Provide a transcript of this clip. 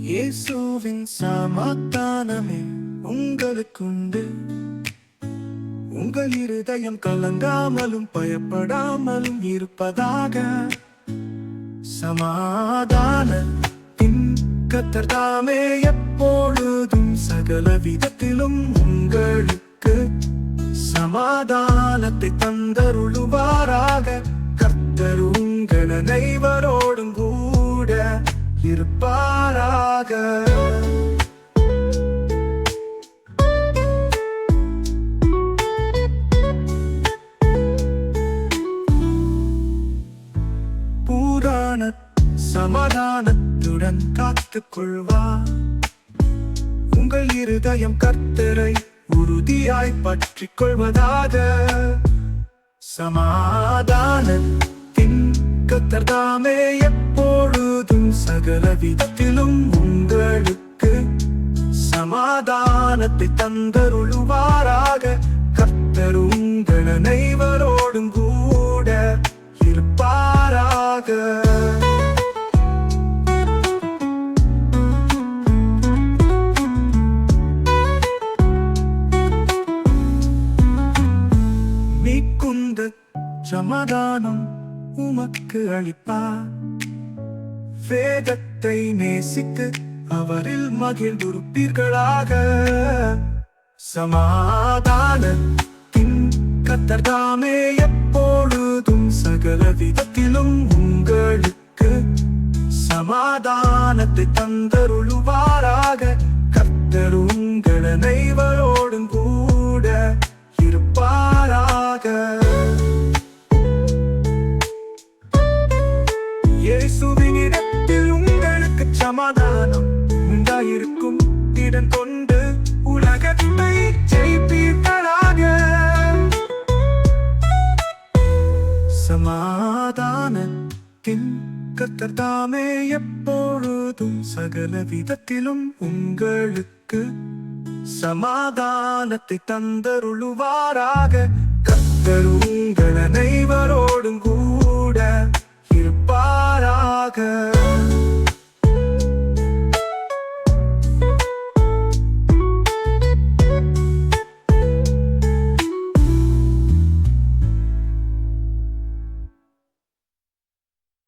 இயேசுவின் சமாதானமே உங்களுக்குண்டு. உங்கள் இருதயம் கலங்காமலும் பயப்படாமலும் இருப்பதாக. சமாதான கத்தர் தாமே எப்பொழுதும் சகல விதத்திலும் உங்களுக்கு சமாதானத்தை தந்தருளுவாராக. கர்த்தர் உங்கள் அனைவரோடும் கூட இருப்பாராக. புராணத்தை சமாதானத்துடன் காத்துக் கொள்வா உங்கள் இருதயம் கர்த்தரை உறுதியாய் பற்றிக் கொள்வதாக சமாதானத்தின் கத்தர்தாமே எப்பொழுதும் சகல விதத்திலும் உங்களுக்கு சமாதானத்தை தந்தருளுவாராக. கர்த்தர் உங்கள் அனைவரோடும் கூட இருப்பாராக. சமாதானம் உமக்கு அளிப்பார். வேதத்தை நேசித்து அவரில் மகிழ்ந்துருப்பீர்களாக. சமாதானத்தின் கத்தர்தாமே எப்பொழுதும் சகல விதத்திலும் உங்களுக்கு சமாதானத்தை தந்தருளுவாராக. கர்த்தர் சமாதானம் உண்டாயிருக்கும். திடன் கொண்டு உலகத்தை ஜெயிப்பீர்களாக. சமாதானத்தின் கத்தர் தாமே எப்பொழுதும் சகல விதத்திலும் உங்களுக்கு சமாதானத்தை தந்தருளுவாராக. கத்தர் உங்கள் அனைவரோடும்